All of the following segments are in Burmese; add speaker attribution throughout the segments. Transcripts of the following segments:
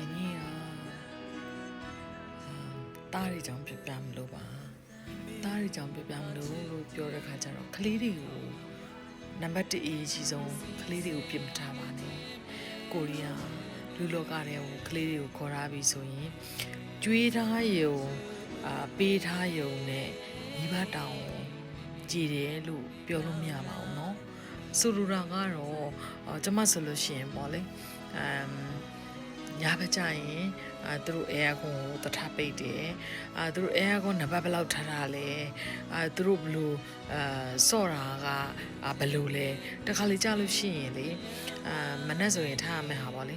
Speaker 1: ဒီနေ့ကတားရီကြောင့်ပြပြမလို့ပါတားရီကြောင့်ပြပြမလို့လို့ပြောတဲ့ခါကျတော့ကလေးတွေကိုနံပါတ်1အရေးကြီးဆုံးကလေးတွေကိုပြင်မထားပါနဲ့ကိုရီးယားလူလောကတွေကိုကလေးတွေကိုခေါ်ထားပြီးဆိုရင်ကျွေးထားယုံအာပေးထားယုံနဲ့မိဘတောင်းကြည်တယ်လို့ပြောလို့မရပါဘူးเนาะဆိုလိုတာကတော့အာကျမဆိုလို့ရှိရင်ပေါ့လေအမ် ညဘက်ကျရင်အာသူတို့အဲကွန်ကိုတထားပိတ်တယ်အာသူတို့အဲကွန်နံပါတ်ဘယ်လောက်ထားတာလဲအာသူတို့ဘလို့ အာစော့တာကအာဘယ်လိုလဲတခါလေကြာလို့ရှိရင်လေအာမနဲ့ဆိုရင်ထားရမယ့်ဟာပေါ့လေ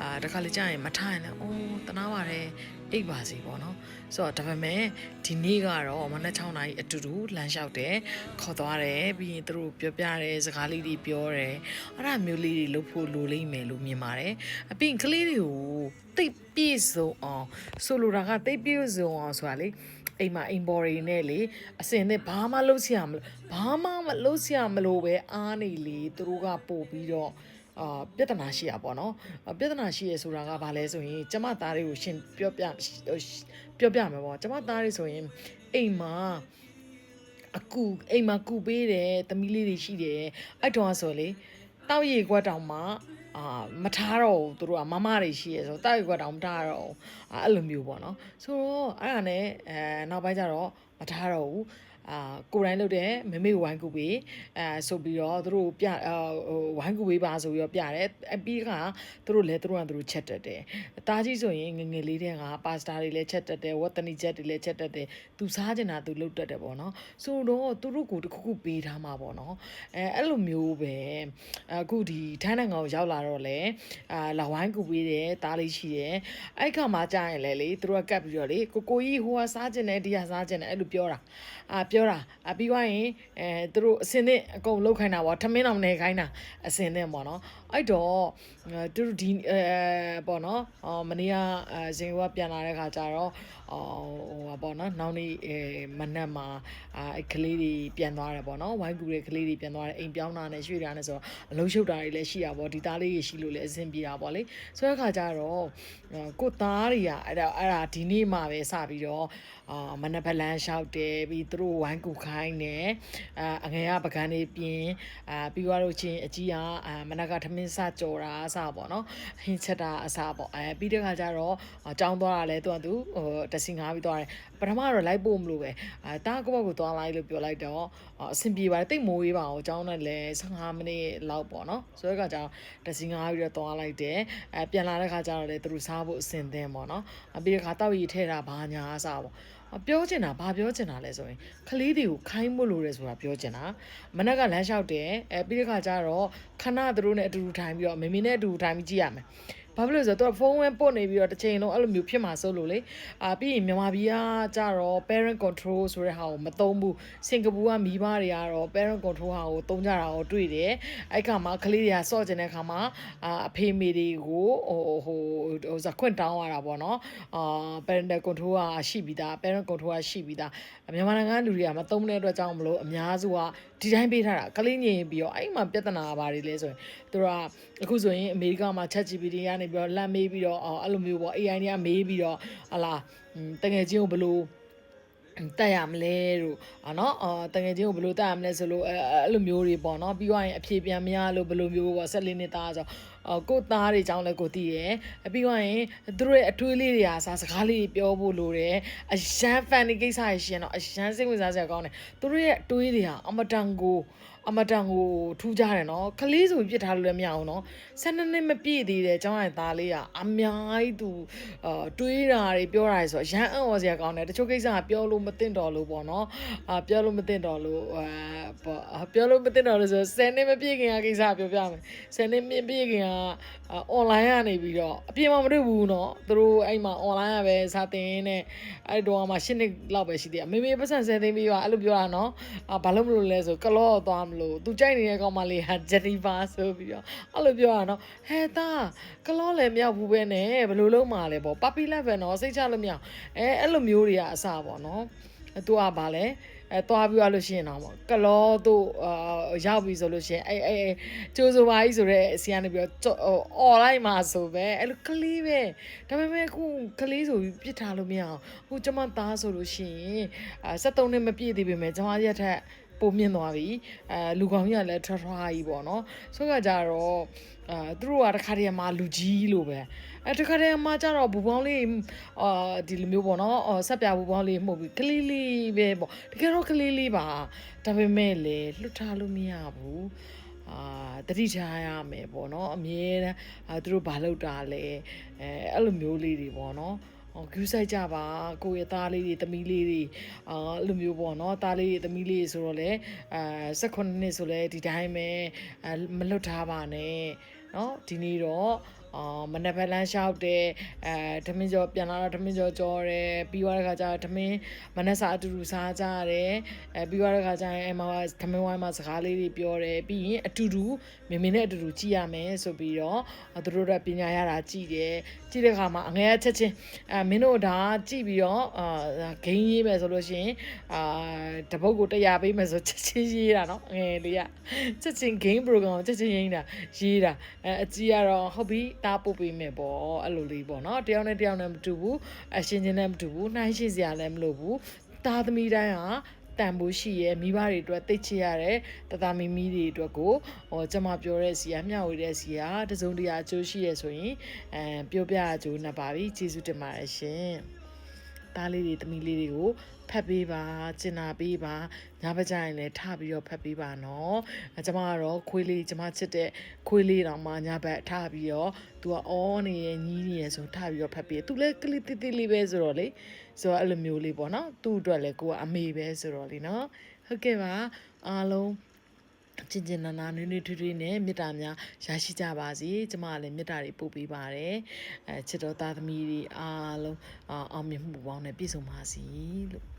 Speaker 1: အာတခါလေကြာရင်မထားရင်လည်းအိုးတနာပါတယ်အိပ်ပါစီပေါ့နော်ဆိုတော့ဒါပေမဲ့ဒီနေ့ကတော့မနက်6နာရီအတူတူလမ်းလျှောက်တယ်ခေါ်သွားတယ်ပြီးရင်သူတို့ပြောပြတယ်စကားလေးတွေပြောတယ်အဲ့ဒါမျိုးလေးတွေလုပ်ဖို့လိုလိမ့်မယ်လို့မြင်ပါတယ်အပြင်ကလေးတွေကိုတိတ်ပြည့်စုံအောင်ဆိုလိုတာကတိတ်ပြည့်စုံအောင်ဆိုတာလေ အိမ်မှာအိမ်ဘော်ရီနဲ့လေအစင်နဲ့ဘာမှလုပ်စရာမလိုဘာမှမလုပ်စရာမလိုပဲအားနေလေသူတို့ကပို့ပြီးတော့အာပြဿနာရှိရပါတော့။ပြဿနာရှိရဆိုတာကဘာလဲဆိုရင်ကျမသားတွေကိုရှင်ပြောပြပြောပြမယ်ပေါ့။ကျမသားတွေဆိုရင်အိမ်မှာအကူအိမ်မှာကူပေးတယ်သမီးလေးတွေရှိတယ်အဲ့တော့ဆိုလေတောက်ရီကွက်တောင်မှ အာမထားတော့ဘူးသူတို့ကမမတွေရှိရဲဆိုတောက်ရီကွက်တောင်မထားတော့ဘူးအဲ့လိုမျိုးပေါ့နော်ဆိုတော့အဲ့ဒါနဲ့အဲနောက်ပိုင်းကျတော့မထားတော့ဘူး အာကိုယ်တိုင်လုပ်တဲ့မမေဝိုင်းကူပေးအဲဆိုပြီးတော့သူတို့ပြအာဟိုဝိုင်းကူပေးပါဆိုပြီးတော့ပြတယ်အပြီးကသူတို့လည်းသူတို့ကသူတို့ချက်တက်တယ်အသားကြီးဆိုရင်ငငယ်လေးတဲ့ကပါစတာတွေလည်းချက်တက်တယ်ဝတ်တနီချက်တွေလည်းချက်တက်တယ်သူစားကျင်တာသူလုပ်တတ်တယ်ပေါ့နော်ဆိုတော့သူတို့ကိုတခုခုပေးထားမှာပေါ့နော်အဲအဲ့လိုမျိုးပဲအခုဒီထိုင်းနိုင်ငံကိုရောက်လာတော့လေအာလဝိုင်းကူပေးတယ်သားလေးရှိတယ်အဲ့ခါမှကြာရင်လည်းလေသူတို့ကကပ်ပြီးတော့လေကိုကိုကြီးဟိုကစားကျင်တယ်ဒီကစားကျင်တယ်အဲ့လိုပြောတာအာပြောတာအပြီးသွားရင်အဲသူတို့အစင်းနဲ့အကုန်လောက်ခိုင်းတာပေါ့ထမင်းအောင်နေခိုင်းတာအစင်းနဲ့ပေါ့နော် အဲ့တော့သူတို့ဒီအဲပေါ့နော်အော်မနေ့ကအဲဇင်ကပြန်လာတဲ့ခါကျတော့အော်ဟိုပါပေါ့နော်နောက်နေ့အဲမနက်မှာအဲကလေးတွေပြန်သွားတယ်ပေါ့နော်ဝိုင်းကူတဲ့ကလေးတွေပြန်သွားတယ်အိမ်ပြောင်းတာနဲ့ရွှေ့တာနဲ့ဆိုတော့အလုံးရှုပ်တာတွေလည်းရှိတာပေါ့ဒီသားလေးတွေရှိလို့လည်းအဆင်ပြေတာပေါ့လေဆိုတဲ့ခါကျတော့ကိုသားတွေကအဲ့ဒါအဲ့ဒါဒီနေ့မှပဲစပြီးတော့အာမနက်ဖလန်းလျှောက်တယ်ပြီးသူတို့ဝိုင်းကူခိုင်းတယ်အာအငယ်ကပကန်းတွေပြင်းအာပြီးသွားလို့ချင်းအကြီးကအာမနက်ကထမင်းစကြော်တာအစပေါ့နော်ဟင်းချက်တာအစပေါ့အဲပြီးတဲ့ခါကျတော့ကြောင်းသွားတာလဲသူကသူဟိုတစင်ငါပြီးသွားတယ်ပထမတော့လိုက်ဖို့မလို့ပဲအာတာကောက်ကိုသွားလိုက်လို့ပြောလိုက်တော့အဆင်ပြေပါတယ်တိတ်မိုးရေးပါအောင်ကြောင်းနဲ့လဲ15မိနစ်လောက်ပေါ့နော်ဆိုတော့ကကျတော့တစင်ငါပြီးတော့သွားလိုက်တယ်အဲပြန်လာတဲ့ခါကျတော့လဲသူတို့စားဖို့အဆင်သင့်ပေါ့နော်ပြီးတဲ့ခါတောက်ရည်ထဲတာဘာညာအစပေါ့ ပြောချင်တာဘာပြောချင်တာလဲဆိုရင်ကလေးတွေကိုခိုင်းမို့လို့ရဲဆိုတာပြောချင်တာမနက်ကလမ်းလျှောက်တယ်အဲပြီးတဲ့ခါကျတော့ခဏသူတို့နဲ့အတူတူထိုင်ပြီးတော့မမေနဲ့အတူတူထိုင်ပြီးကြည့်ရမယ် ဘာဖြစ်လို့လဲဆိုတော့သူကဖုန်းဝဲပုတ်နေပြီးတော့တစ်ချိန်လုံးအဲ့လိုမျိုးဖြစ်မှာစိုးလို့လေအာပြီးရင်မြန်မာပြည်ကကြတော့ parent control ဆိုတဲ့ဟာကိုမသုံးဘူးစင်ကာပူကမိဘတွေကတော့ parent control ဟာကိုသုံးကြတာကိုတွေ့တယ်အဲ့ခါမှာကလေးတွေကစော့ကျင်တဲ့ခါမှာအာအဖေမေတွေကိုဟိုဟိုဟိုဇခွင့်တောင်းရတာပေါ့နော်အာ parent control ကရှိပြီးသား parent control ကရှိပြီးသားမြန်မာနိုင်ငံလူတွေကမသုံးတဲ့အတွက်ကြောင့်မလို့အများစုကဒီတိုင်းပေးထားတာကလေးငင်ပြီးတော့အဲ့မှာပြဿနာဘာတွေလဲဆိုရင်သူကအခုဆိုရင်အမေရိကမှာ ChatGPT ကနေကနေပြီးတော့လမ်းမေးပြီးတော့အဲ့လိုမျိုးပေါ့ AI တွေကမေးပြီးတော့ဟလာတကယ်ချင်းကိုဘလို့တက်ရမလဲတို့အနော်အတကယ်ချင်းကိုဘယ်လိုတက်ရမလဲဆိုလို့အဲအဲ့လိုမျိုးတွေပေါ့နော်ပြီးတော့ရင်အဖြေပြန်မရလို့ဘယ်လိုမျိုးပေါ့၁၄နှစ်သားဆိုတော့ကိုသားတွေကြောင်းလဲကိုသိရယ်ပြီးတော့ရင်သူတို့ရဲ့အထွေးလေးတွေဟာစာစကားလေးတွေပြောဖို့လိုတယ်အရန် fan ကိစ္စရရှင်တော့အရန်စိတ်ဝင်စားစရာကောင်းတယ်သူတို့ရဲ့အတွေးတွေဟာအမတန်ကို အမတန်ကိုထူးကြတယ်နော်ခလေးဆိုပြစ်ထားလို့လည်းမရအောင်နော်12နှစ်မပြည့်သေးတဲ့ကျောင်းရည်သားလေးကအများကြီးသူအာတွေးတာတွေပြောတာတွေဆိုရမ်းအံ့ဩစရာကောင်းတယ်တချို့ကိစ္စကပြောလို့မသိတော့လို့ပေါ့နော်အာပြောလို့မသိတော့လို့အာပေါ့ပြောလို့မသိတော့လို့ဆို10နှစ်မပြည့်ခင်ကကိစ္စပြောပြမယ်10နှစ်မပြည့်ခင်ကအွန်လိုင်းကနေပြီးတော့အပြင်မှာမတွေ့ဘူးနော်သူတို့အဲ့မှာအွန်လိုင်းကပဲစာသင်နေအဲ့တော့မှ10နှစ်လောက်ပဲရှိသေးတယ်မေမေပတ်စံ10သိန်းပြီးပါအဲ့လိုပြောတာနော်အာဘာလို့မလို့လဲဆိုကလော့သွားမလို့သူကြိုက်နေတဲ့ကောင်မလေးဟာဂျနီဖာဆိုပြီးတော့အဲ့လိုပြောတာနော်ဟဲသားကလော့လည်းမြောက်ဘူးပဲနဲ့ဘယ်လိုလုပ်မှာလဲပေါ့ပပီလက်ပဲနော်စိတ်ချလို့မရအဲအဲ့လိုမျိုးတွေကအစပေါ့နော်သူကဘာလဲအဲသွားပြီးသွားလို့ရှိရင်တော့ကလောတို့အာရောက်ပြီဆိုလို့ရှိရင်အဲအဲကျိုးစိုးပါကြီးဆိုတော့ဆီကနေပြီးတော့အော်လိုက်မှာဆိုပဲအဲ့လိုကလေးပဲဒါပေမဲ့အခုကလေးဆိုပြီးပြစ်ထားလို့မရအောင်ဟိုကျမသားဆိုလို့ရှိရင်အာ73နှစ်မပြည့်သေးပေမဲ့ကျမရက်ထက် ပုံမြင့်သွားပြီအဲလူကောင်ကြီးကလည်းထွားထွားကြီးပေါ့နော်ဆိုတော့ကြတော့အာသူတို့ကတခါတည်းမှာလူကြီးလို့ပဲအဲတခါတည်းမှာကြတော့ဘူပေါင်းလေးအာဒီလိုမျိုးပေါ့နော်အော်ဆက်ပြဘူပေါင်းလေးမှုတ်ပြီးကလေးလေးပဲပေါ့တကယ်တော့ကလေးလေးပါဒါပေမဲ့လေလွတ်ထားလို့မရဘူးအာတတိထားရမယ်ပေါ့နော်အမြဲတမ်းအာသူတို့ဘာလုပ်တာလဲအဲအဲ့လိုမျိုးလေးတွေပေါ့နော် ဟောဂူးဆိုင်ကြပါကိုယ့်ရဲ့သားလေးတွေသမီးလေးတွေအာလိုမျိုးပေါ့နော်သားလေးတွေသမီးလေးတွေဆိုတော့လေအာ16နှစ်ဆိုလဲဒီတိုင်းပဲမလွတ်ထားပါနဲ့နော်ဒီနေ့တော့ အော်မနက်ဘက်လမ်းလျှောက်တယ်အဲဓမင်းကျော်ပြန်လာတော့ဓမင်းကျော်ကြောတယ်ပြီးသွားတဲ့ခါကျတော့ဓမင်းမနက်စာအတူတူစားကြတယ်အဲပြီးသွားတဲ့ခါကျရင်အမကဓမင်းဝိုင်းမှာစကားလေးတွေပြောတယ်ပြီးရင်အတူတူမင်းမင်းနဲ့အတူတူကြည့်ရမယ်ဆိုပြီးတော့သူတို့ကပညာရတာကြည့်တယ်ကြည့်တဲ့ခါမှာအငဲချက်ချင်းအဲမင်းတို့ဒါကြည့်ပြီးတော့အာဂိမ်းရေးမယ်ဆိုလို့ရှိရင်အာတပုတ်ကိုတရားပေးမယ်ဆိုချက်ချင်းရေးတာနော်ငယ်လေးကချက်ချင်း game program ကိုချက်ချင်းရေးတာရေးတာအဲအကြီးကတော့ဟုတ်ပြီတားပို့ပေးမယ်ပေါ့အဲ့လိုလေးပေါ့နော်တယောက်နဲ့တယောက်နဲ့မတူဘူးအရှင်ချင်းနဲ့မတူဘူးနှိုင်းရှင်စရာလည်းမလိုဘူးတားသမီးတိုင်းဟာတန်ဖိုးရှိရဲမိဘတွေအတွက်သိချရတဲ့တသားမီမီတွေအတွက်ကိုဟောကျွန်မပြောတဲ့စီကမျှဝေတဲ့စီကတစုံတရာအကျိုးရှိရဲဆိုရင်အဲပြောပြအကျိုးနှစ်ပါးပြီကျေးဇူးတင်ပါတယ်ရှင် သားလေးတွေသမီးလေးတွေကိုဖတ်ပေးပါကျင်နာပေးပါညဘကြရင်လည်းထပြီးတော့ဖတ်ပေးပါနော်အဲကျွန်မကတော့ခွေးလေးကျွန်မချစ်တဲ့ခွေးလေးတောင်မှညဘက်ထပြီးတော့သူကအောနေရညီးနေရဆိုထပြီးတော့ဖတ်ပေးသူလည်းကလေးတိတိလေးပဲဆိုတော့လေဆိုတော့အဲ့လိုမျိုးလေးပေါ့နော်သူ့အတွက်လည်းကိုကအမေပဲဆိုတော့လေနော်ဟုတ်ကဲ့ပါအားလုံး ချင်ချင်နာနာနွေးနွေးထွေးထွေးနဲ့မေတ္တာများရရှိကြပါစေကျမကလည်းမေတ္တာတွေပို့ပေးပါတယ်အဲချစ်တော်သားသမီးတွေအားလုံးအာအောင်မြင်မှုပေါင်းနဲ့ပြည့်စုံပါစေလို့